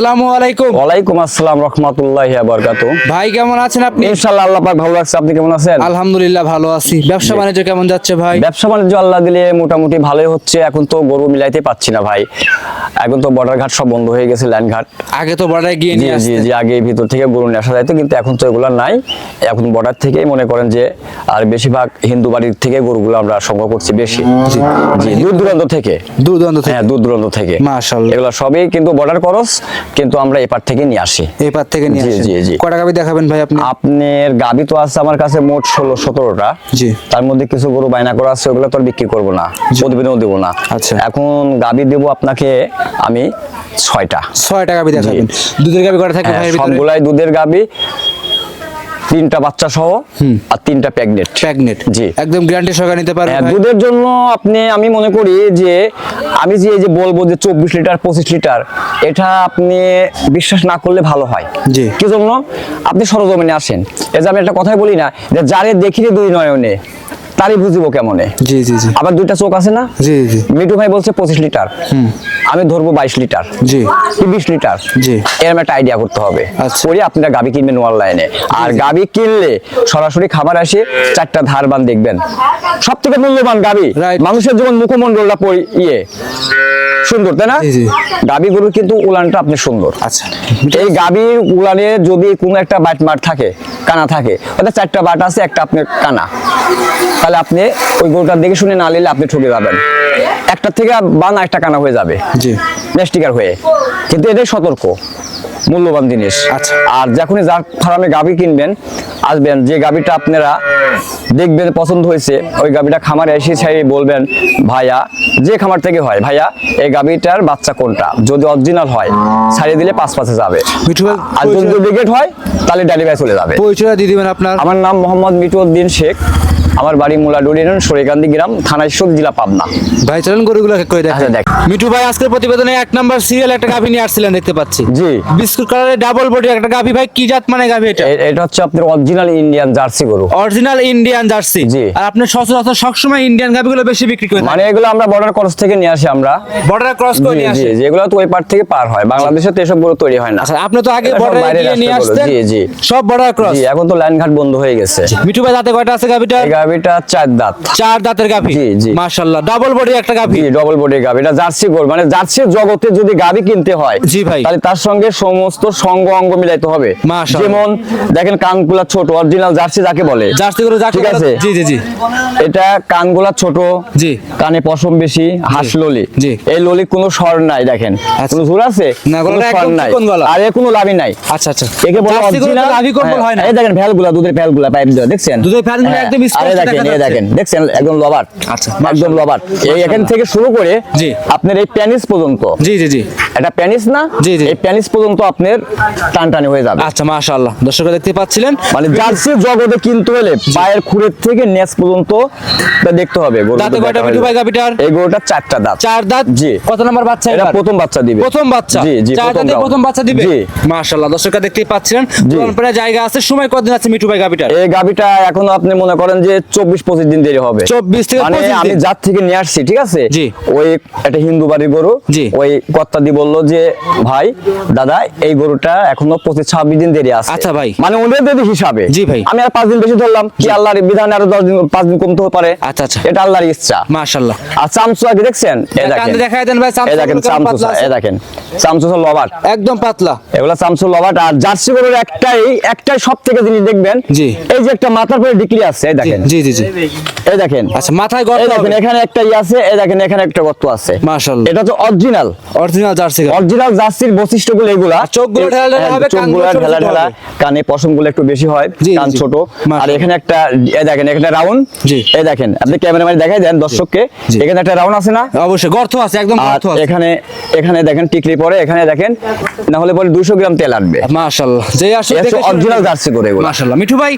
আসসালামু আলাইকুম। ওয়ালাইকুম আসসালাম রহমতুল্লাহি বরকাতু। ভাই কেমন আছেন আপনি? ইনশাআল্লাহ আল্লাহ পাক ভালো রাখছে। আপনি কেমন আছেন? আলহামদুলিল্লাহ ভালো আছি। ব্যবসা বাণিজ্য কেমন যাচ্ছে ভাই? ব্যবসা বাণিজ্য আল্লাহ দিলে মোটামুটি ভালোই হচ্ছে। এখন তো গরু মিলাইতে পাচ্ছি না ভাই। এখন তো বর্ডার ঘাট সব বন্ধ হয়ে গেছে লাইন ঘাট। আগে তো বর্ডারে গিয়ে নিয়ে জি জি আগে ভিতর থেকে গরু নিয়ে আসা যাইতো কিন্তু এখন তো এগুলো নাই। এখন বর্ডার থেকেই মনে করেন যে আর বেশিরভাগ হিন্দু বাড়ির থেকে গরুগুলো আমরা সংগ্রহ করছি বেশি। জি দূর দূরান্ত থেকে। দূর দূরান্ত থেকে? হ্যাঁ দূর দূরান্ত থেকে। মাশাআল্লাহ। এগুলো সবই কিন্তু বর্ডার খরচ। কিন্তু আমরা এপার থেকে নিয়ে আসি। এপার থেকে নিয়ে জি, জি, জি। কটা গাবি দেখাবেন ভাই আপনি? আপনার গাবি তো আছে আমার কাছে মোট ষোলো সতেরোটা। জি। তার মধ্যে কিছু গরু বায়না করা আছে ওগুলো তো আর বিক্রি করব না। প্রতিবেদনও দেবো না। আচ্ছা। এখন গাবি দেব আপনাকে আমি ছয়টা। ছয়টা গাবি দেখাবেন। দুধের গাবি কটা থাকে ভাই সবগুলাই দুধের গাবি। তিনটা বাচ্চা সহ আর তিনটা প্যাগনেট। প্যাগনেট। জি। একদম গ্যারান্টি সহকারে নিতে পারবেন হ্যাঁ, দুধের জন্য আপনি আমি মনে করি যে আমি যে এই যে বলব যে চব্বিশ লিটার পঁচিশ লিটার এটা আপনি বিশ্বাস না করলে ভালো হয়। জি। কি জন্য? আপনি সরজমিনে আসেন। এই যে আমি একটা কথাই বলি না যে যারে দেখিনি দুই নয়নে তারই বুঝিব কেমনে? জি জি জি। আবার দুইটা চোখ আছে না? জি জি। মিটু ভাই বলছে পঁচিশ লিটার। আমি ধরবো বাইশ লিটার। জি। কি বিশ লিটার? জি। এরকম একটা আইডিয়া করতে হবে। আচ্ছা। করে আপনারা গাবি কিনবেন অনলাইনে আর গাবি কিনলে সরাসরি খাবার আসে চারটা ধারবান দেখবেন। সব থেকে মূল্যবান গাবি। মানুষের যেমন মুখমন্ডলটা পরি ইয়ে। সুন্দর তাই না? জি, জি। গাবি গরুর কিন্তু উলানটা আপনি সুন্দর। আচ্ছা। এই গাবির উলানে যদি কোনো একটা বাইট মার থাকে কানা থাকে। অর্থাৎ চারটা বাটা আছে একটা আপনার কানা। তাহলে আপনি ওই গরুটার দিকে শুনে না নিলে আপনি ঠকে যাবেন। একটা থেকে বান একটা কানা হয়ে যাবে। জি। নেস্টিকার হয়ে। কিন্তু এটাই সতর্ক। মূল্যবান জিনিস। আচ্ছা। আর যখনই যার ফার্মে গাভি কিনবেন আসবেন যে গাভিটা আপনারা দেখবেন পছন্দ হয়েছে ওই গাভিটা খামারে এসে ছাই বলবেন ভাইয়া যে খামার থেকে হয় ভাইয়া এই গাভিটার বাচ্চা কোনটা? যদি অরিজিনাল হয় ছাড়িয়ে দিলে পাঁচ পাঁচে যাবে। আর যদি ডুপ্লিকেট হয় তাহলে ডেলিভারি চলে যাবে। পরিচয় দিয়ে দিবেন আপনার আমার নাম মোহাম্মদ মিটুদ্দিন শেখ। আমার বাড়ি মুলাডুরি সরিকান্দি গ্রাম থানা ঈশ্বর জেলা পাবনা। ভাই চলেন গরুগুলো করে আচ্ছা, দেখেন দেখ। মিঠু ভাই আজকের প্রতিবেদনে এক নাম্বার সিরিয়াল একটা গাভি নিয়ে আসছিলেন দেখতে পাচ্ছি। জি। বিস্কুট কালারের ডাবল বডি একটা গাভি ভাই কি জাত মানে গাভি এটা? এটা হচ্ছে আপনার অরিজিনাল ইন্ডিয়ান জার্সি গরু। অরিজিনাল ইন্ডিয়ান জার্সি জি। আর আপনি সচরাচর সবসময় ইন্ডিয়ান গাভিগুলো বেশি বিক্রি করে মানে এগুলো আমরা বর্ডার ক্রস থেকে নিয়ে আসি আমরা। বর্ডার ক্রস করে নিয়ে আসে জি, এগুলো তো ওই পার থেকে পার হয়। বাংলাদেশে তো এসব গরু তৈরি হয় না। আচ্ছা আপনি তো আগে বর্ডারে নিয়ে আসতেন। জি, জি। সব বর্ডার ক্রস জি এখন তো লাইন ঘাট বন্ধ হয়ে গেছে। মিঠু ভাই দাঁতে কয়টা আছে গাভিটা গাভিটা চার দাঁত। চার দাঁতের গাভি? জি, জি। মাশাআল্লাহ ডাবল বডি একটা জি ডবল বডি গাভি। এটা জার্সি গরু মানে জার্সির জগতে যদি গাভি কিনতে হয় জি ভাই। তাহলে তার সঙ্গে সমস্ত সঙ্গ অঙ্গ মিলাইতে হবে। যেমন দেখেন কানগুলা ছোট অরিজিনাল জার্সি যাকে বলে। জার্সি গরু যাকে ঠিক আছে। জি জি জি। এটা কানগুলা ছোট জি। কানে পশম বেশি হাঁস ললি। জি। এই ললি কোনো স্বর নাই দেখেন। আচ্ছা। কোনো সুর আছে? না, কোনো স্বর নাই। আর এর কোনো লাভই নাই। আচ্ছা আচ্ছা। একে বলে জার্সি original- লাভি কম্বল হয়। না? এই দেখেন ভ্যালগুলা দুধের ভ্যালগুলা পাইপ দেওয়া দেখছেন? দুধের ভ্যালগুলো হ্যাঁ, একদম স্পষ্ট আরে দেখেন এই দেখেন। দেখছেন? একদম লবাট আচ্ছা, একদম লবাট এই এখান থেকে শুরু করে জি। আপনার এই প্যানিস পর্যন্ত। জি জি জি। এটা প্যানিস না? জি, জি। এই প্যানিস পর্যন্ত আপনার টান টানি হয়ে যাবে। আচ্ছা মাশাআল্লাহ। দর্শকরা দেখতে পাচ্ছিলেন? মানে জার্সি জগতে কিনতে হলে পায়ের খুঁড়ের থেকে নেস পর্যন্ত তা দেখতে হবে। দাঁতে কয়টা মিঠু ভাই যাবে। গাভিটার? এই গরুটা চারটা দাঁত। চার দাঁত? জি। কত নাম্বার বাচ্চা এটা প্রথম বাচ্চা দিবে। প্রথম বাচ্চা? জি জি চার দাঁতে প্রথম বাচ্চা দিবে? জি। মাশাআল্লাহ দর্শকরা দেখতেই পাচ্ছিলেন। জায়গা আছে। সময় কতদিন আছে মিঠু ভাই গাভিটার? এই গাবিটা এখনও আপনি মনে করেন যে চব্বিশ পঁচিশ দিন দেরি হবে। 24 থেকে মানে আমি যার থেকে নিয়ে আসছি ঠিক আছে। ওই একটা হিন্দু বাড়ির গরু। ওই কর্তাদি বলল যে ভাই দাদা এই গরুটা এখনও পঁচিশ ছাব্বিশ দিন দেরি আছে। আচ্ছা ভাই। মানে ওদের দেরি হিসাবে জি ভাই। আমি আর পাঁচ দিন বেশি ধরলাম কি আল্লাহর বিধানে আরও দশ দিন পাঁচ দিন কমতে পারে? আচ্ছা, আচ্ছা। এটা আল্লাহর ইচ্ছা। মাশাআল্লাহ। আর চামচু আগে দেখছেন? এই দেখেন। দেখায় দেন ভাই, চামচু এই দেখেন চামচু এই দেখেন। চামচু লবাট। একদম পাতলা। এগুলা চামচু লবাট। আর জার্সি গরুর একটাই একটাই সব থেকে জিনিস দেখবেন জি। এই যে একটা মাথার পরে ডিক্রি আছে এই দেখেন। জি জি জি। এই দেখেন। আচ্ছা মাথায় গর্ত দেখেন এখানে একটা ই আছে এই দেখেন এখানে একটা গর্ত আছে। মাশাআল্লাহ। এটা হচ্ছে অরিজিনাল অরিজিনাল জার্সি অরিজিনাল জার্সির বৈশিষ্ট্যগুলো এগুলা। চোখগুলো ঢেলা ঢেলা হ্যাঁ, হবে, কানগুলো ঢেলা ঢেলা কানে পশমগুলো একটু বেশি হয় কান ছোট। আর এখানে একটা এই দেখেন এখানে রাউন্ড জি। এই দেখেন আপনি ক্যামেরাম্যান দেখাই দেন দর্শককে। এখানে একটা রাউন্ড আছে না? অবশ্যই গর্ত আছে একদম গর্ত আছে। এখানে এখানে দেখেন টিকলি পরে এখানে দেখেন না হলে পরে দুশো গ্রাম তেল আসবে মাশাআল্লাহ। যে আসলে দেখে জার্সি করে এগুলো। মাশাআল্লাহ। মিঠু ভাই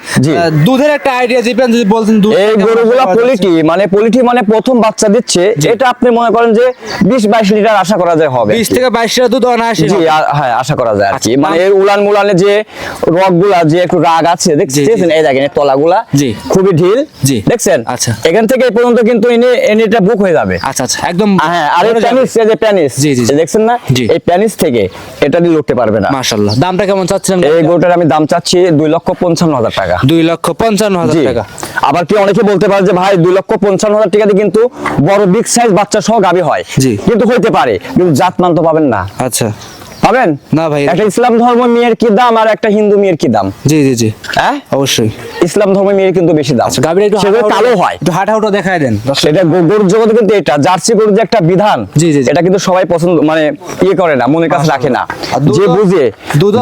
দুধের একটা আইডিয়া দিবেন যদি বলছেন এই গরুগুলা পলিটি মানে পলিটি মানে প্রথম বাচ্চা দিচ্ছে। এটা আপনি মনে করেন যে বিশ বাইশ লিটার আশা করা যায় হবে। বিশ থেকে বাইশ লিটার দুধ অনায়াসে জি হ্যাঁ আশা করা যায় আর কি। আচ্ছা, মানে এই উলান মুলানে যে রক যে একটু রাগ আছে দেখছেন? এই দেখেন এই তলাগুলা জি। খুবই ঢিল জি। দেখছেন? আচ্ছা। এখান থেকে এই পর্যন্ত কিন্তু এনে এটা বুক হয়ে যাবে। আচ্ছা আচ্ছা একদম হ্যাঁ আর এই প্যানিস যে প্যানিস জি, জি। দেখছেন না? এই প্যানিস থেকে এটা দিয়ে লড়তে পারবে না। মাশাআল্লাহ। দামটা কেমন চাচ্ছিলেন এই গরুটার আমি দাম চাচ্ছি দুই লক্ষ পঞ্চান্ন হাজার টাকা। দুই লক্ষ পঞ্চান্ন হাজার টাকা। আবার কি অনেকে বলতে পারে যে ভাই দুই লক্ষ পঞ্চান্ন হাজার টাকা দিয়ে কিন্তু বড় বিগ সাইজ বাচ্চা সহ গাবি হয়? জি। কিন্তু হইতে পারে কিন্তু জাত মান তো পাবেন না। আচ্ছা। পাবেন? না ভাই। একটা ইসলাম ধর্ম মেয়ের কি দাম আর একটা হিন্দু মেয়ের কি দাম? জি জি জি। হ্যাঁ? অবশ্যই। ইসলাম ধর্ম মেয়ের কিন্তু বেশি দাম। আচ্ছা গাভীর একটু কালো হয়। একটু হাঁটা উঠো দেখায় দেন। এটা গরুর জগতে কিন্তু এটা জার্সি গরুর যে একটা বিধান জি, জি। এটা কিন্তু সবাই পছন্দ মানে ইয়ে করে না মনের কাছে রাখে না। যে বুঝে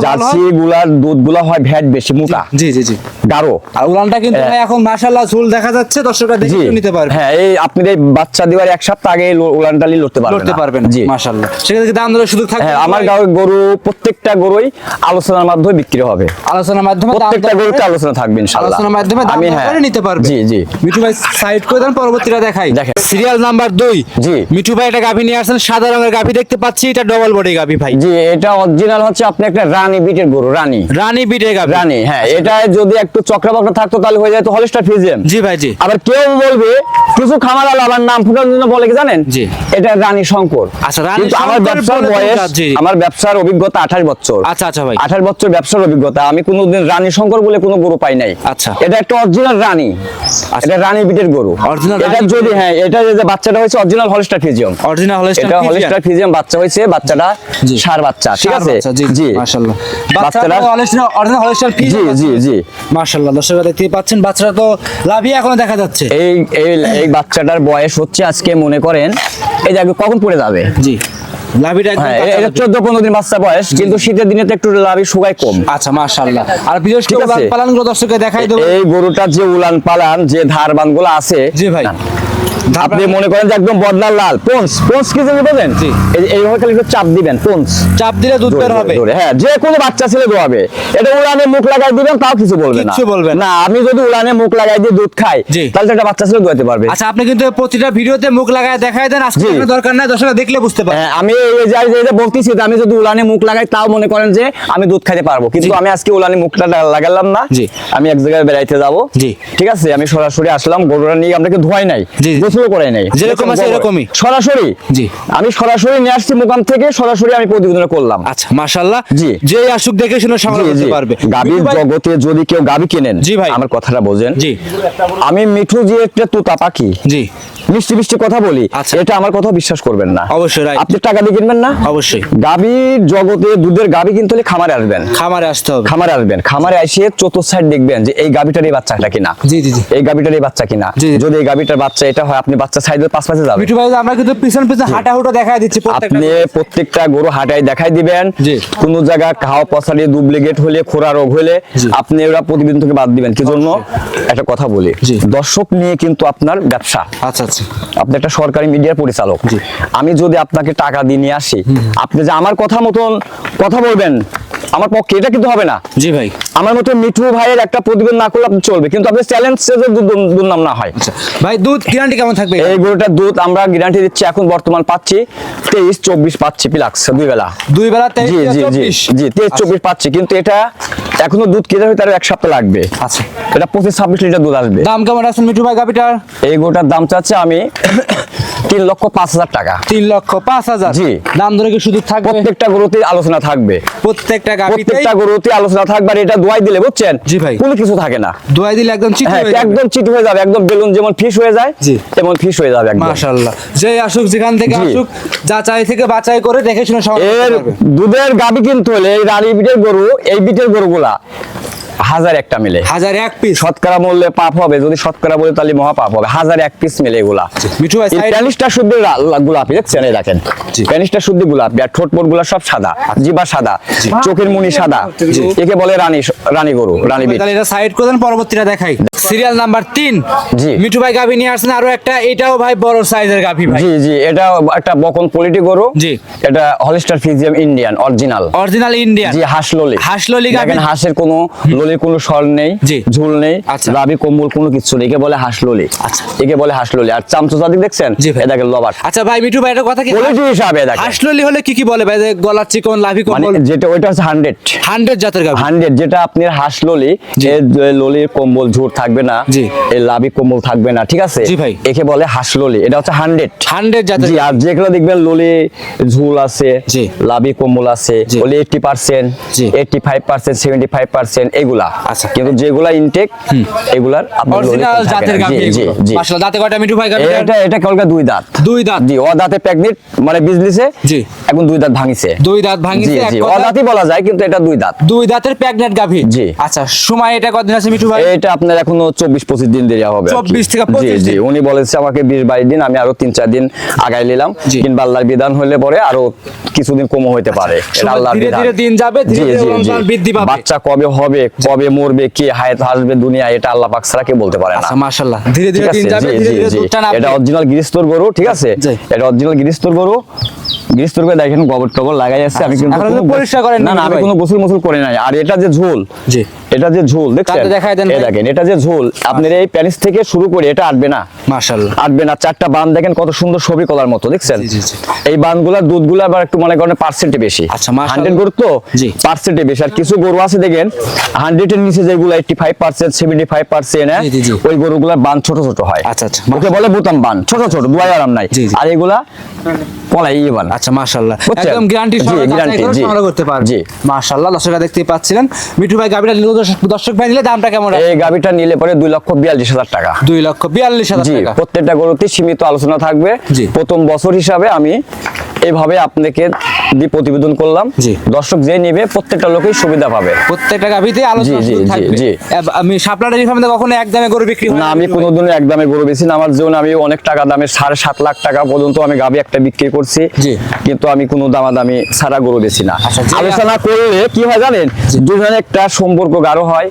জার্সি গুলার দুধগুলা হয় ভ্যাট বেশি মোটা। জি জি জি। গাঢ়। আর উলানটা কিন্তু হ্যাঁ। এখন মাশাআল্লাহ ঝুল দেখা যাচ্ছে দর্শকরা দেখে নিতে পারবে। হ্যাঁ এই আপনি এই বাচ্চা দেওয়ার এক সপ্তাহ আগে উলান ডালি লড়তে পারবেন লড়তে পারবেন জি। মাশাআল্লাহ। সেক্ষেত্রে দাম দরের সুযোগ থাকবে হ্যাঁ আমার গাঁয়ে গরু প্রত্যেকটা গরুই আলোচনার মাধ্যমে বিক্রি হবে। আলোচনার মাধ্যমে প্রত্যেকটা গরুতে আলোচনা থাকবে ইনশাআল্লাহ আলোচনার মাধ্যমে আমি হ্যাঁ। করে নিতে পারবে। জি জি। মিঠু ভাই সাইড করে দেন পরবর্তীটা দেখাই। দেখেন। সিরিয়াল নাম্বার দুই। জি। মিঠু ভাই একটা গাভী নিয়ে আসছেন সাদা রঙের গাভী দেখতে পাচ্ছি এটা ডবল বডি গাভী ভাই। জি এটা অরিজিনাল হচ্ছে আপনি একটা রানী বিটের গরু রানী। রানী বিটের গাভী। রানী হ্যাঁ এটা যদি একটু চক্রা বক্রা থাকতো তাহলে হয়ে যেত হলস্টার ফিজিয়াম জি ভাই জি। আবার কেউ বলবে কিছু খামার আলো আবার নাম ফুটার জন্য বলে কি জানেন? জি। এটা রানী শঙ্কর। আচ্ছা, রানী আমার ব্যবসার বয়স তো জি। ব্যবসার অভিজ্ঞতা আঠাশ বছর। আচ্ছা আচ্ছা ভাই। আঠাশ বছর ব্যবসার অভিজ্ঞতা। আমি কোনোদিন রানী শঙ্কর বলে কোনো গরু পাই নাই। আচ্ছা। এটা একটা অরিজিনাল রানী। এটা রানী বিটের গরু। Original এটা যদি হ্যাঁ এটা যে বাচ্চাটা হয়েছে original Holstein Friesian original Holstein এটা হলস্টার ফিজিয়াম বাচ্চা হয়েছে বাচ্চাটা সার বাচ্চা ঠিক আছে? জি জি মাশাআল্লাহ। বাচ্চাটা হলস্টাইন অরিজিনাল হলস্টাইন ফি জি জি জি। মাশাআল্লাহ দর্শকরা দেখতে পাচ্ছেন বাচ্চাটা তো লাভই এখনও দেখা যাচ্ছে। এই এই বাচ্চাটার বয়স হচ্ছে আজকে মনে করেন এই যে কখন পড়ে যাবে? জি। লাভিটা হ্যাঁ এটা দিন বাচ্চা বয়স কিন্তু শীতের দিনে তো একটু লাভি শুকায় কম। আচ্ছা মাশাআল্লাহ। আর বিশেষ করে দর্শককে দেখাই দেবো। এই গরুটার যে উলান পালান যে ধার বানগুলো আছে জি ভাই। আপনি মনে করেন যে একদম বদলা লাল। পোন্স পোন্স কি জানি বোঝেন? জি। এই এইভাবে খালি একটু চাপ দিবেন পোন্স। চাপ দিলে দুধ বের হবে। হ্যাঁ যে কোনো বাচ্চা ছেলে দোয়াবে। এটা উলানে মুখ লাগাই দিবেন তাও কিছু বলবে না। কিচ্ছু বলবে না। আমি যদি উলানে মুখ লাগাই দিয়ে দুধ খাই তাহলে তো একটা বাচ্চা ছেলে দোয়াতে পারবে। আচ্ছা আপনি কিন্তু প্রতিটা ভিডিওতে মুখ লাগায় দেখাই দেন আজকে। দরকার নাই দর্শকরা দেখলে বুঝতে পারবে। হ্যাঁ, আমি এই যে যে বলতেছি যে আমি যদি উলানে মুখ লাগাই তাও মনে করেন যে আমি দুধ খাইতে পারব। কিন্তু আমি আজকে উলানে মুখটা লাগালাম না। জি। আমি এক জায়গায় বেড়াইতে যাব। জি। ঠিক আছে আমি সরাসরি আসলাম গরুটা নিয়ে আপনাকে ধোয়াই নাই। জি। করাই নাই যেরকম আছে এরকমই। সরাসরি জি। আমি সরাসরি নিয়ে আসছি মুকাম থেকে সরাসরি আমি প্রতিবেদন করলাম আচ্ছা মাশাআল্লাহ জি। যে আসুক দেখে শুনে সংগ্রহ করতে পারবে গাভীর জগতে যদি কেউ গাবি কেনেন জি ভাই। আমার কথাটা বোঝেন জি আমি মিঠু যে একটা তুতা পাখি জি মিষ্টি মিষ্টি কথা বলি আচ্ছা। এটা আমার কথা বিশ্বাস করবেন না। অবশ্যই আপনি টাকা দিয়ে কিনবেন না? অবশ্যই। গাভীর জগতে দুধের গাভী কিন্তু হলে খামারে আসবেন। খামারে আসতে হবে। খামারে আসবেন। খামারে এসে চতুর্থ সাইড দেখবেন যে এই গাভীটার এই বাচ্চাটা কিনা। জি জি জি। এই গাভীটার এই বাচ্চা কিনা। যদি এই গাভীটার বাচ্চা এটা হয় আপনি বাচ্চা সাইডে পাঁচ পাশে যাবেন। মিঠু ভাই আমরা কিন্তু পিছন পিছন হাঁটা হুটো দেখাই দিচ্ছি প্রত্যেকটা আপনি প্রত্যেকটা গরু হাটাই দেখাই দিবেন। কোন জায়গা খাওয়া পচালি ডুপ্লিকেট হলে খোরা রোগ হলে আপনি ওরা প্রতিবেদন থেকে বাদ দিবেন। কি জন্য? একটা কথা বলি। দর্শক নিয়ে কিন্তু আপনার ব্যবসা। আচ্ছা আচ্ছা। আপনি একটা সরকারি মিডিয়ার পরিচালক। আমি যদি আপনাকে টাকা দিয়ে নিয়ে আসি আপনি যে আমার কথা মতন কথা বলবেন আমার পক্ষে এটা কিন্তু হবে না। জি ভাই। আমার মতো মিঠু ভাইয়ের একটা প্রতিবেদন না করলে আপনি চলবে কিন্তু আপনি চ্যালেঞ্জ দুর্নাম না হয়। আচ্ছা। ভাই দুধ গ্যারান্টি কেমন থাকবে এই গরুটার দুধ আমরা গ্যারান্টি দিচ্ছি এখন বর্তমান পাচ্ছি তেইশ চব্বিশ পাচ্ছি প্লাক্স দুই বেলা। দুই বেলা জি জি জি জি তেইশ চব্বিশ পাচ্ছি কিন্তু এটা এখনও দুধ কেটে হয়ে তার এক সপ্তাহ লাগবে। আচ্ছা। এটা পঁচিশ ছাব্বিশ লিটার দুধ আসবে। দাম কেমন আছেন মিঠু ভাই গাভিটার? এই গোটার দাম চাচ্ছে আমি তিন লক্ষ পাঁচ হাজার টাকা। তিন লক্ষ পাঁচ হাজার। জি। দাম ধরে কি শুধু থাকবে? প্রত্যেকটা গরুতে আলোচনা থাকবে। প্রত্যেকটা প্রত্যেকটা গরুতে আলোচনা থাকবে এটা দোয়াই দিলে বুঝছেন? জি ভাই। কোনো কিছু থাকে না। দোয়াই দিলে একদম হ্যাঁ যাবে। একদম চিট হয়ে যাবে একদম বেলুন যেমন ফিস হয়ে যায় জি। তেমন ফিস হয়ে যাবে একদম। মাশাআল্লাহ। যে আসুক যেখান থেকে। আসুক যাচাই থেকে বাছাই করে দেখে শুনে সব এর দুধের গাবি কিনতে হলে এই রানী বিটের গরু এই বিটের গরুগুলা হাজার একটা মিলে। হাজার এক পিস শতকরা মূল্যে পাপ হবে যদি শতকরা বলে তাহলে মহা পাপ হবে। হাজার এক পিস মিলে এগুলা। মিঠু ভাই প্যানিসটা শুদ্ধ গোলাপি দেখছেন এই দেখেন? জি। প্যানিসটা শুদ্ধ গোলাপি আর ঠোঁটগুলা সব সাদা জিবা সাদা চোখের মুনি সাদা। একে বলে রানী রানী গরু রানী বিট তাহলে এটা সাইড করে দেন পরবর্তীটা দেখাই। সিরিয়াল নাম্বার তিন। জি। মিঠু ভাই গাভি নিয়ে আসছেন আরও একটা এটাও ভাই বড় সাইজের গাভি ভাই। জি জি এটা একটা বকন পোলিটি গরু। জি। এটা Holstein Friesian Indian original. Original Indian. জি হাঁস ললি। হাঁস ললি গাভী? হাঁসের কোনো ললির কোনো স্বর নেই জি। ঝুল নেই আচ্ছা। লাভি কম্বল কোনো কিছু নেই। একে বলে হাঁস ললি। আচ্ছা। একে বলে হাঁস ললি। আর চামচা দিক দেখছেন? জি ভাই। এ দেখেন লবার। আচ্ছা ভাই মিঠু ভাই এটা কথা কি? কোয়ালিটি হিসাবে দেখেন। হাসললি হলে কি কি বলে ভাই? যে গলার চিকন লাভি মানে কম্বল? যেটা ওইটা হচ্ছে হান্ড্রেড হান্ড্রেড জাতের গাভি। হান্ড্রেড যেটা আপনার হাঁস ললি যে ললির কম্বল ঝুট থাকবে না এই লাভি কম্বল থাকবে না ঠিক আছে? একে বলে হাঁস ললি এটা হচ্ছে হান্ড্রেড হান্ড্রেড জাতের আর যেগুলো দেখবেন ললি ঝুল আছে জি। লাভি কম্বল আছে ওলি eighty percent. Eighty five percent seventy five percent এগুলা। আচ্ছা। কিন্তু যেগুলা ইনটেক এগুলার অরিজিনাল জাতের। গাভি জি জি। মাশাআল্লাহ দাঁতে কয়টা মিঠু ভাই গাভি এটা এটা কলকা দুই দাঁত। দুই দাঁত। জি ও দাঁতে প্রেগনেন্ট মানে বিজনেসে জি। এখন দুই দাঁত ভাঙিছে। দুই দাঁত ভাঙিছে এক ও দাঁতই বলা যায় কিন্তু এটা দুই দাঁত। দুই দাঁতের প্রেগনেন্ট গাভি? জি। আচ্ছা সময় এটা কতদিন আছে মিঠু ভাই? এটা আপনার এখনও চব্বিশ পঁচিশ দিন দেরি হবে কি। 24 থেকে জি জি। উনি বলেছে আমাকে বিশ বাইশ দিন আমি আরও তিন চার দিন আগাই নিলাম। কিংবা আল্লাহর বিধান হলে পরে আরও কিছুদিন কম হইতে পারে। এটা আল্লাহর বিধান। দিন যাবে, বৃদ্ধি পাবে। বাচ্চা কবে হবে কবে মরবে কে হায়াত আসবে দুনিয়া এটা আল্লাহ পাক ছাড়া কেউ বলতে পারে না। আচ্ছা মাশাআল্লাহ। ধীরে ধীরে দিন যাবে ধীরে ধীরে এটা অরিজিনাল গিরিস্তর গরু ঠিক আছে? এটা অরিজিনাল গিরিস্তর গরু। গিরিস্তর করে দেখেন গোবর টবর লাগাই আছে আমি কিন্তু পরিষ্কার করেন না না আমি কোনো গোসল মোসল করে নাই। আর এটা যে ঝোল জি। এটা যে ঝোল দেখছেন। দেখেন এটা যে ঝোল আপনার এই প্যানিস থেকে শুরু করে এটা আটবে না। মাশাআল্লাহ। আটবে না চারটা বান দেখেন কত সুন্দর ছবি কলার মতো দেখছেন। এই বানগুলা দুধগুলা আবার একটু মনে করেন পার্সেন্টে বেশি। আচ্ছা, হান্ড্রেড গরু তো পার্সেন্টে বেশি। আর কিছু গরু আছে দেখেন হান্ড্রেড এর নিচে যেগুলো eighty five percent seventy five percent. ওই গরুগুলার বান ছোট ছোট হয়। আচ্ছা, আচ্ছা। ওকে বলে বোতাম বান ছোট ছোট দুয়াই আরাম নাই। আর এগুলা পলাই বান। আচ্ছা মাশাআল্লাহ। একদম গ্যারান্টি জি। করতে পারবে জি। মাশাআল্লাহ দর্শকরা দেখতেই পাচ্ছিলেন। মিঠু ভাই গাবিটা দর্শক ভাই নিলে দামটা কেমন এই গাবিটা নিলে পরে দুই লক্ষ বিয়াল্লিশ হাজার টাকা। দুই লক্ষ বিয়াল্লিশ হাজার টাকা। প্রত্যেকটা গরুতে সীমিত আলোচনা থাকবে। প্রথম বছর হিসাবে আমি এইভাবে আপনাকে দিয়ে প্রতিবেদন করলাম। দর্শক যে নেবে প্রত্যেকটা লোকই সুবিধা পাবে। প্রত্যেকটা গাভিতে আলোচনা জি, জি, জি, থাকবে। জি। আমি সাপ্লাটারি ফার্মে কখনো এক দামে গরু বিক্রি না আমি কোনোদিন এক দামে গরু বেশি না। আমার জীবনে আমি অনেক টাকা দামে সাড়ে সাত লাখ টাকা পর্যন্ত আমি গাবি একটা বিক্রি করছি। জি। কিন্তু আমি কোনো দামাদামি ছাড়া গরু বেশি না। আচ্ছা, আলোচনা করলে কি হয় জানেন? দুজনে একটা সম্পর্ক গাঢ় হয়।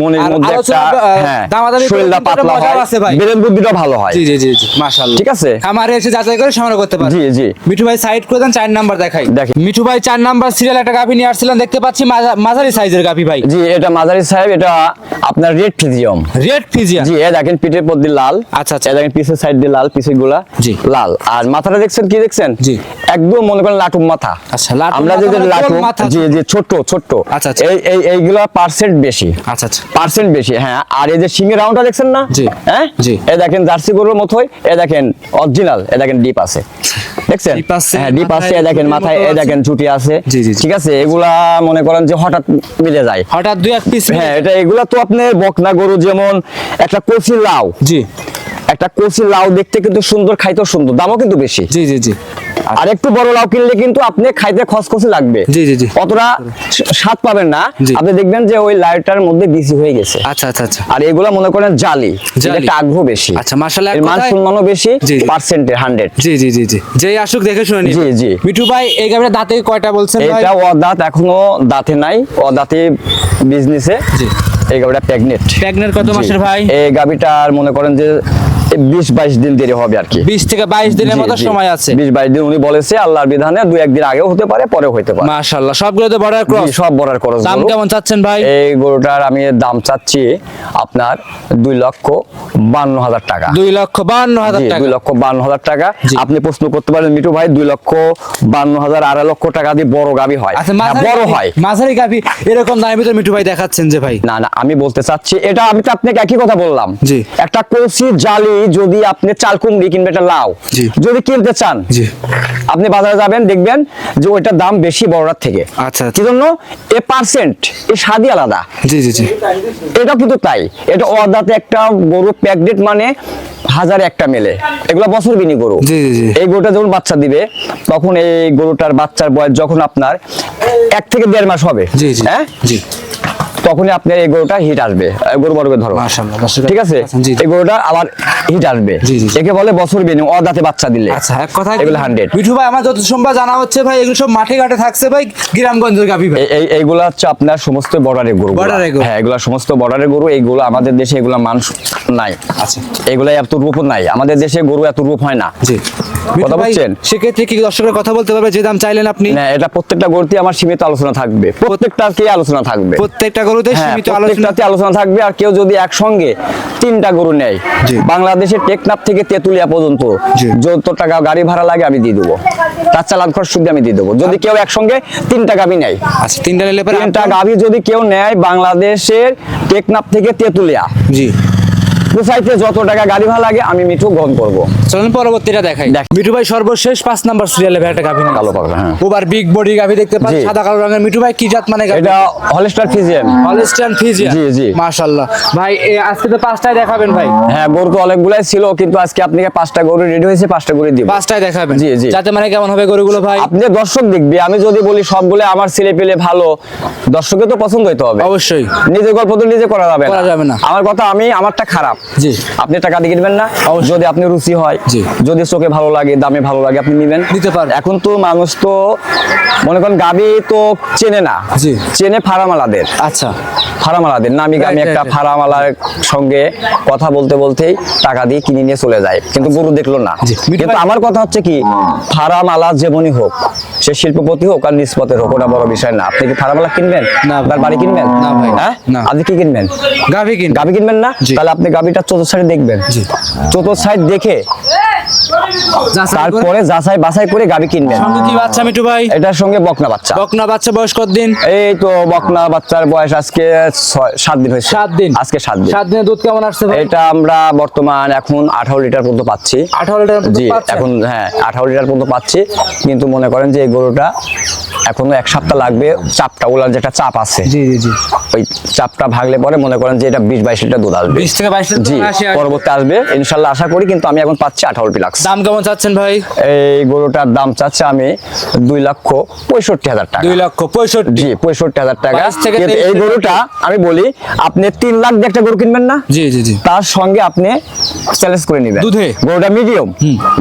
মনের মধ্যে একটা হ্যাঁ শরীরটা পাতলা হয়। ব্রেন বুদ্ধিটা ভালো হয়। জি জি জি মাশাআল্লাহ। ঠিক আছে? খামারে এসে যাচাই করে সংগ্রহ করতে পারে। জি, জি। মিঠু ভাই সাইড করে দেন চার নাম্বার দেখাই। দেখেন। মিঠু ভাই চার নাম্বার সিরিয়াল একটা গাভি নিয়ে আসছিলেন দেখতে পাচ্ছি মাঝারি সাইজের গাভি ভাই। জি এটা মাদারি সাহেব এটা আপনার রেড ফিজিয়াম রেড ফিজিয়ান জি এ দেখেন পিঠের পর দিয়ে লাল। আচ্ছা, আচ্ছা। দেখেন পিছের সাইড দিয়ে লাল পিছেরগুলা জি। লাল। আর মাথাটা দেখছেন কি দেখছেন? জি। একদম মনে করেন লাটুম মাথা। আচ্ছা, লাটুম আমরা যে মানে লাটুম মাথা? জি জি ছোট ছোট আচ্ছা, আচ্ছা। এই এই এইগুলা পার্সেন্ট বেশি। আচ্ছা আচ্ছা। পার্সেন্ট বেশি হ্যাঁ। আর এই যে সিঙ্গের রাউন্ডটা দেখছেন না? জি। হ্যাঁ? জি। এ দেখেন জার্সি গরুর মতোই। এ দেখেন অরিজিনাল এ দেখেন ডিপ আছে। দেখছেন? ডিপ আছে, হ্যাঁ ডিপ আছে দেখেন মাথায় এ দেখেন ছুটি আছে। ঠিক আছে এগুলা মনে করেন যে হঠাৎ মিলে যায়। হঠাৎ দুই এক পিস হ্যাঁ এটা এগুলা তো আপনি বকনা গরু যেমন একটা কচি লাউ। জি। একটা কচি লাউ দেখতে কিন্তু সুন্দর খাইতেও সুন্দর দামও কিন্তু বেশি। জি জি জি। আর একটু বড় লাউ কিনলে কিন্তু আপনি খাইতে খসখসে লাগবে। জি, জি, জি। অতটা স্বাদ পাবেন না। আপনি দেখবেন যে ওই লাউটার মধ্যে বিসি হয়ে গেছে। আচ্ছা আচ্ছা আচ্ছা। আর এগুলা মনে করেন জালি। একটা আগ্রহ বেশি। আচ্ছা, মাশাআল্লাহ, এর মান সম্মানও বেশি। পার্সেন্টে হান্ড্রেড জি জি জি জি। যেই আসুক দেখে শুনে নিন জি, জি। মিঠু ভাই এই গাভিটা দাঁতে কয়টা বলছেন ভাই? এটা অদাঁত এখনও দাঁতে নাই অদাঁতে বিজনেসে জি। এই গাবিটা প্রেগনেন্ট প্রেগনেন্ট কত মাসের ভাই? এই গাবিটার মনে করেন যে বিশ বাইশ দিন দেরি হবে আর কি। বিশ থেকে বাইশ দিনের মতো সময় আছে। বিশ বাইশ দিন উনি বলেছে আল্লাহর বিধানে দুই একদিন আগেও হতে পারে পরেও হতে পারে। মাশাআল্লাহ সবগুলো তো বর্ডার ক্রস সব বড়ার খরচ দাম কেমন চাচ্ছেন ভাই? এই গরুটার আমি দাম চাচ্ছি আপনার দুই লক্ষ বান্ন হাজার টাকা। দুই লক্ষ বান্ন হাজার টাকা। দুই লক্ষ বান্ন হাজার টাকা। আপনি প্রশ্ন করতে পারেন মিঠু ভাই দুই লক্ষ বান্ন হাজার আড়াই লক্ষ টাকা দিয়ে বড় গাবি হয়। আচ্ছা হ্যাঁ, বড় হয়। মাঝারি গাভি এরকম দামের ভিতরে মিঠু ভাই দেখাচ্ছেন যে ভাই। না না আমি বলতে চাচ্ছি এটা আমি তো আপনাকে একই কথা বললাম। জি। একটা কলসি জালি যদি আপনি চাল কুমড়ি কিনবে একটা লাউ। যদি কিনতে চান আপনি বাজারে যাবেন দেখবেন যে ওইটার দাম বেশি বড়টার থেকে। আচ্ছা, আচ্ছা। কি জন্য? এ পার্সেন্ট এ স্বাদই আলাদা। জি জি জি। এটা কিন্তু তাই। এটা অদাতে একটা গরু প্যাকডেট মানে হাজার একটা মেলে। এগুলো বছর বিনি গরু। এই গরুটা যখন বাচ্চা দিবে তখন এই গরুটার বাচ্চার বয়স যখন আপনার এক থেকে দেড় মাস হবে। হ্যাঁ? জি। তখনই আপনার এই গরুটা হিট আসবে। গরু বড় করে ধরো। ঠিক আছে। এই গরুটা আবার হিট আসবে। একে বলে বছর বিনি অদাতে বাচ্চা দিলে। আচ্ছা এক কথা এগুলো হান্ড্রেড মিঠু ভাই আমার যত সম্ভব জানা হচ্ছে ভাই এগুলো সব মাঠে ঘাটে থাকছে ভাই গ্রামগঞ্জের গাভি ভাই। এই এইগুলা হচ্ছে আপনার সমস্ত বর্ডারের গরু হ্যাঁ এগুলা সমস্ত বর্ডারের গরু এইগুলো আমাদের দেশে এগুলা মানুষ নাই। আচ্ছা। এগুলা এত রূপ নাই। আমাদের দেশে গরু এত রূপ হয় না। কথা বলছেন? সেক্ষেত্রে কি দর্শকের কথা বলতে পারবে যে দাম চাইলেন আপনি? না এটা প্রত্যেকটা গরুতে আমার সীমিত আলোচনা থাকবে। প্রত্যেকটা কি আলোচনা থাকবে। প্রত্যেকটা গরুতে হ্যাঁ সীমিত আলোচনা আলোচনা থাকবে আর কেউ যদি একসঙ্গে তিনটা গরু নেয়। বাংলাদেশের টেকনাফ থেকে তেতুলিয়া পর্যন্ত। যত টাকা গাড়ি ভাড়া লাগে আমি দিয়ে দেবো। তার চালান খরচ শুদ্ধ আমি দিয়ে দেবো। যদি কেউ একসঙ্গে তিনটা গাবি নেয়। আচ্ছা তিনটা নিলে তিনটা গাভি যদি কেউ নেয় বাংলাদেশের টেকনাফ থেকে তেতুলিয়া জি। সোসাইটিতে যত টাকা গাড়ি ভাড়া লাগে আমি মিঠু গ্রহণ করব। চলুন পরবর্তীটা দেখাই। দেখ। মিঠু ভাই সর্বশেষ পাঁচ নাম্বার সিরিয়ালে ভাই একটা গাভি কালো পাগলা হ্যাঁ। ওবার বিগ বডি গাভি দেখতে পাচ্ছি সাদা কালো রঙের। মিঠু ভাই কি জাত মানে এটা হলস্টার ফিজিয়াম হলস্টাইন ফিজিয়ান জি, জি। মাশাআল্লাহ। ভাই আজকে তো পাঁচটায় দেখাবেন ভাই। হ্যাঁ গরু তো অনেকগুলাই ছিল কিন্তু আজকে আপনাকে পাঁচটা গরু রেডি হয়েছে পাঁচটা গরু দিব। পাঁচটায় দেখাবেন। জি, জি। যাতে মানে কেমন হবে গরুগুলো ভাই? আপনি দর্শক দেখবে আমি যদি বলি সবগুলো আমার ছেলে পেলে ভালো দর্শকের তো পছন্দ হইতে হবে। অবশ্যই। নিজের গল্প তো নিজে করা যাবে করা যাবে না। আমার কথা আমি আমারটা খারাপ। জি। আপনি টাকা দিয়ে কিনবেন না। যদি আপনি রুচি হয় যদি চোখে ভালো লাগে দামে ভালো লাগে আপনি নিবেন। নিতে পারবেন। এখন তো মানুষ তো মনে করেন গাবি তো চেনে না। জি। চেনে ফারামালাদের। আচ্ছা। ফারামালাদের। নামি গামি একটা. ফারামালার সঙ্গে কথা বলতে বলতেই টাকা দিয়ে কিনে নিয়ে চলে যায়। কিন্তু গরু দেখল না। কিন্তু আমার কথা হচ্ছে কি ফারামালা যেমনই হোক সে শিল্পপতি হোক আর নিষ্পতের হোক ওটা বড় বিষয় না। আপনি কি ফারামালা কিনবেন? না, আপনার বাড়ি কিনবেন? না, ভাই। হ্যাঁ? না। আপনি কি কিনবেন? গাভি কিন গাভি কিনবেন না? তাহলে আপনি গাভিটা চতুর্থ সাইড দেখবেন। চতুর্থ সাইড দেখে তারপরে যাচাই বাছাই করে গাবি কিনবেন। সঙ্গে কি বাচ্চা মিঠু ভাই? এটার সঙ্গে বকনা বাচ্চা। বকনা বাচ্চা বয়স কতদিন? এই তো বকনা বাচ্চার বয়স আজকে দিন হয়েছে। দিন। আজকে দিন। দুধ কেমন আসছে ভাই? এটা আমরা বর্তমান এখন আঠারো লিটার পর্যন্ত পাচ্ছি। আঠারো লিটার মতো জি এখন হ্যাঁ আঠারো লিটার পর্যন্ত পাচ্ছি। কিন্তু মনে করেন যে এই গরুটা এখনও এক সপ্তাহ লাগবে চাপটা ওলার যেটা চাপ আছে। জি জি জি। ওই চাপটা ভাগলে পরে মনে করেন যে এটা বিশ বাইশ লিটার দুধ আসবে। বিশ থেকে বাইশ লিটার জি পরবর্তী আসবে। ইনশাল্লাহ আশা করি কিন্তু আমি এখন পাচ্ছি আঠারো পিলাক্স দাম কেমন চাচ্ছেন ভাই? এই গরুটার দাম চাচ্ছে আমি দুই লক্ষ পঁয়ষট্টি হাজার টাকা। দুই লক্ষ পঁয়ষট্টি। জি পঁয়ষট্টি হাজার টাকা। এই গরুটা আমি বলি আপনি তিন লাখ দিয়ে একটা গরু কিনবেন না? জি জি জি। তার সঙ্গে আপনি চ্যালেঞ্জ করে নেবেন। দুধে? গরুটা মিডিয়াম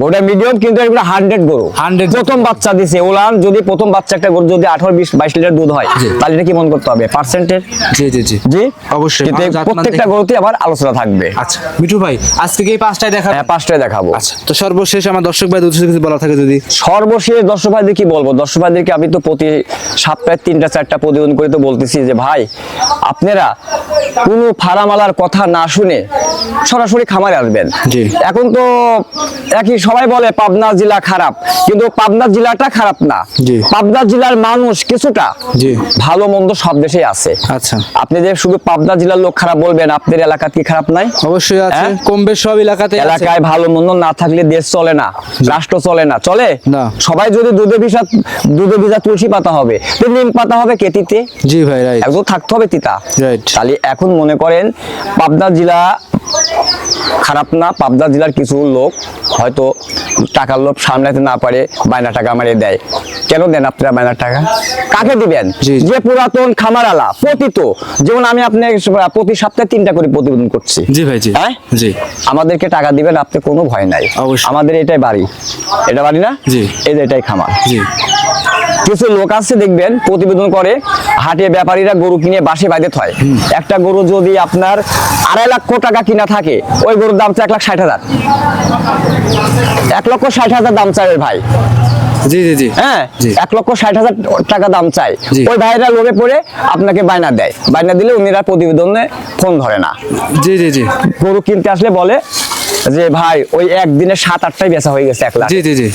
গরুটা মিডিয়াম কিন্তু এগুলো হান্ড্রেড গরু। 100 প্রথম বাচ্চা দিছে ওলান যদি প্রথম বাচ্চা একটা গরু যদি আঠারো বিশ বাইশ লিটার দুধ হয় তাহলে এটা কি মন করতে হবে? পার্সেন্টের জি জি জি। জি? অবশ্যই, প্রত্যেকটা গরুতে আবার আলোচনা থাকবে। আচ্ছা মিঠু ভাই আজকে কি পাঁচটায় দেখা হ্যাঁ পাঁচটায় দেখাবো। আচ্ছা। তো সর্বশেষ আমার দর্শক ভাই কিছু বলা থাকে যদি। সর্বশেষ দর্শক ভাইদের কি বলব? দর্শক ভাইদেরকে আমি তো প্রতি সপ্তাহে তিনটা, চারটা প্রতিবেদন করে তো বলতেছি যে, ভাই, আপনারা কোনো ফারামালার কথা না শুনে সরাসরি খামারে আসবেন। এখন তো একই সবাই বলে পাবনা জেলা খারাপ কিন্তু পাবনা জেলাটা খারাপ না। পাবনা জেলার মানুষ কিছুটা ভালো মন্দ সব দেশেই আছে। আচ্ছা। আপনি যে শুধু পাবনা জেলার লোক খারাপ বলবেন আপনার এলাকা কি খারাপ নাই? অবশ্যই আছে। হ্যাঁ? কম বেশ সব এলাকাতে এলাকায় ভালো মন্দ না থাকলে দেশ চলে না রাষ্ট্র চলে না। চলে? না। সবাই যদি দুধে ভিজা দুধে ভিজা তুলসী পাতা হবে তো নিম পাতা হবে কেতিতে জি ভাই রাইট একদম থাকতে হবে তিতা। Right. তাহলে এখন মনে করেন পাবনা জেলা খারাপ না পাবনা জেলার কিছু লোক হয়তো টাকার লোভ সামলাতে না পারে বায়না টাকা মারে দেয়। কেন দেন আপনারা বায়না টাকা? কাকে দিবেন। যে পুরাতন খামারালা পতিত। যেমন আমি আপনার প্রতি সপ্তাহে তিনটা করে প্রতিবেদন করছি। জি ভাই জি। হ্যাঁ? জি। আমাদেরকে টাকা দিবেন আপনি কোনো ভয় নাই। অবশ্যই। আমাদের এটাই বাড়ি। এটা বাড়ি না? জি। এই যে এটাই খামার। জি। কিছু লোক আছে দেখবেন প্রতিবেদন করে হাটে ব্যাপারীরা গরু কিনে বাসে বাইরে থয়। একটা গরু যদি আপনার আড়াই লক্ষ টাকা কিনা থাকে ওই গরুর দাম চাই এক লাখ ষাট হাজার। এক লক্ষ ষাট হাজার দাম চাই ওই ভাই। জি জি জি। হ্যাঁ এক লক্ষ ষাট হাজার টাকা দাম চাই ওই ভাইরা লোভে পড়ে আপনাকে বায়না দেয়। বায়না দিলে উনিরা প্রতিবেদনে ফোন ধরে না। জি জি জি। গরু কিনতে আসলে বলে যে ভাই ওই একদিনে সাত আটটাই বেচা হয়ে গেছে এক লাখ। জি জি জি।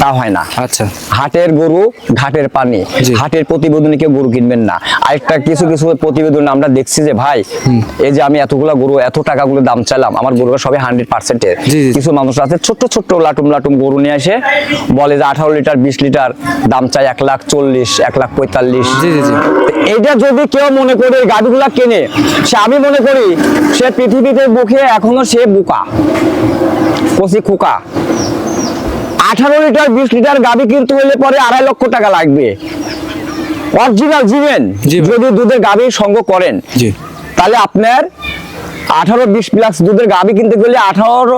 তা হয় না। আচ্ছা। হাটের গরু ঘাটের পানি। হাটের প্রতিবেদনে কেউ গরু কিনবেন না। আরেকটা কিছু কিছু প্রতিবেদন আমরা দেখছি যে ভাই এই যে আমি এতগুলো গরু এত টাকাগুলো দাম চাইলাম আমার গরুগুলো সবই হান্ড্রেড পার্সেন্টের। কিছু মানুষ আছে ছোট্ট ছোট্ট লাটুম লাটুম গরু নিয়ে এসে বলে যে আঠারো লিটার বিশ লিটার দাম চাই এক লাখ চল্লিশ এক লাখ পঁয়তাল্লিশ। এইটা যদি কেউ মনে করে এই গাড়িগুলা কেনে সে আমি মনে করি সে পৃথিবীতে বুকে এখনও সে বুকা কচি খোকা। আঠারো লিটার বিশ লিটার গাবি কিনতে হলে পরে আড়াই লক্ষ টাকা লাগবে। অরিজিনাল জিমেন জি ভাই। যদি দুধের গাভীর সঙ্গ করেন তাহলে আপনার আঠারো বিশ প্লাস দুধের গাভী কিনতে গেলে আঠারো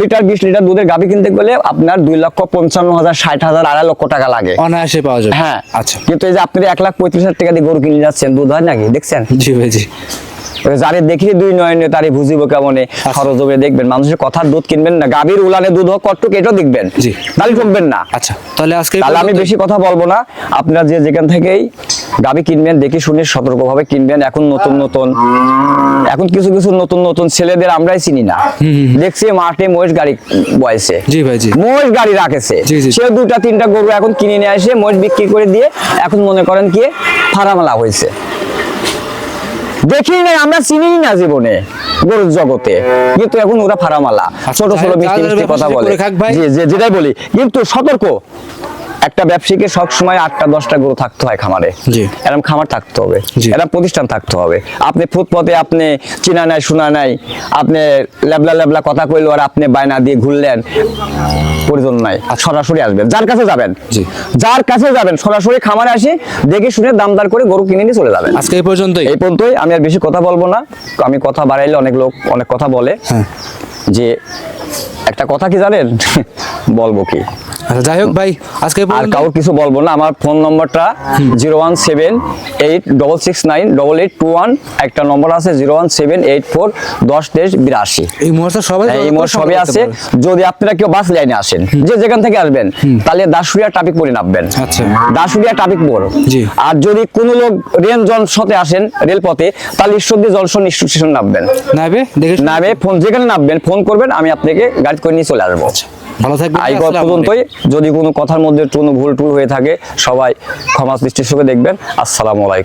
লিটার বিশ লিটার দুধের গাভী কিনতে গেলে আপনার দুই লক্ষ পঞ্চান্ন হাজার ষাট হাজার আড়াই লক্ষ টাকা লাগে। অনায়াসে পাওয়া যাবে। হ্যাঁ। আচ্ছা। কিন্তু এই যে আপনি এক লাখ পঁয়ত্রিশ হাজার টাকা দিয়ে গরু কিনে যাচ্ছেন দুধ হয় নাকি? দেখছেন? জি ভাই জি। যারে দেখি দুই নয়নে তারই বুঝিব কেমনে? আচ্ছা। খরচ হবে দেখবেন মানুষের কথার দুধ কিনবেন না গাভীর উলানে দুধ হোক কটুক এটাও দেখবেন জি। তাহলে ঠকবেন না। আচ্ছা তাহলে আজকে তাহলে আমি বেশি কথা বলব না। আপনারা যে যেখান থেকেই গাবি কিনবেন দেখে শুনে সতর্কভাবে কিনবেন। এখন নতুন নতুন এখন কিছু কিছু নতুন নতুন ছেলেদের আমরাই চিনি না। দেখছি মাঠে মহিষ গাড়ি বয়সে। জি ভাই জি। মহিষ গাড়ি রাখেছে। সে দুটা তিনটা গরু এখন কিনে নিয়ে এসে মহিষ বিক্রি করে দিয়ে এখন মনে করেন কি ফারামালা হয়েছে। দেখি নাই আমরা চিনি না জীবনে গরুর জগতে। কিন্তু এখন ওরা ফারামালা ছোট ছোট মিষ্টি মিষ্টি কথা বলে। যেটাই বলি কিন্তু সতর্ক। একটা ব্যবসায়ীকে সবসময় আটটা দশটা গরু থাকতে হয় খামারে। এরকম খামার থাকতে হবে। এরকম প্রতিষ্ঠান থাকতে হবে। আপনি ফুটপথে আপনি চিনা নাই শোনা নাই আপনি লেবলা লেবলা কথা কইলো আর আপনি বায়না দিয়ে ঘুরলেন প্রয়োজন নাই। আর সরাসরি আসবেন। যার কাছে যাবেন। যার কাছে যাবেন সরাসরি খামারে আসি দেখে শুনে দামদার করে গরু কিনে নিয়ে চলে যাবেন। আজকে এই পর্যন্তই। এই পর্যন্তই। আমি আর বেশি কথা বলব না। আমি কথা বাড়াইলে অনেক লোক অনেক কথা বলে। হ্যাঁ। যে একটা কথা কি জানেন? বলব কি? আচ্ছা যাই হোক ভাই আজকে আর কাউর কিছু বলব না আমার ফোন নম্বরটা zero one seven eight double six nine double eight two one একটা নম্বর আছে zero one seven eight four দশ তেইশ বিরাশি। এই মুহূর্তে সবাই এই সবই আছে যদি আপনারা কেউ বাস লাইনে আসেন যে যেখান থেকে আসবেন তাহলে দাসুরিয়া ট্রাফিক পরে নামবেন। আচ্ছা। দাসুরিয়া ট্রাফিক পড় আর যদি কোনো লোক রেল জংশনে আসেন রেলপথে তাহলে ঈশ্বরদী জংশন স্টেশন নামবেন। শুনে- নামে ফোন যেখানে নামবেন ফোন করবেন আমি আপনাকে গাইড করে নিয়ে চলে আসব। ভালো থাকবেন আই আসসালামু পর্যন্তই। যদি কোনো কথার মধ্যে কোনো ভুল টুল হয়ে থাকে সবাই ক্ষমা দৃষ্টির সঙ্গে দেখবেন। আসসালামু আলাইকুম।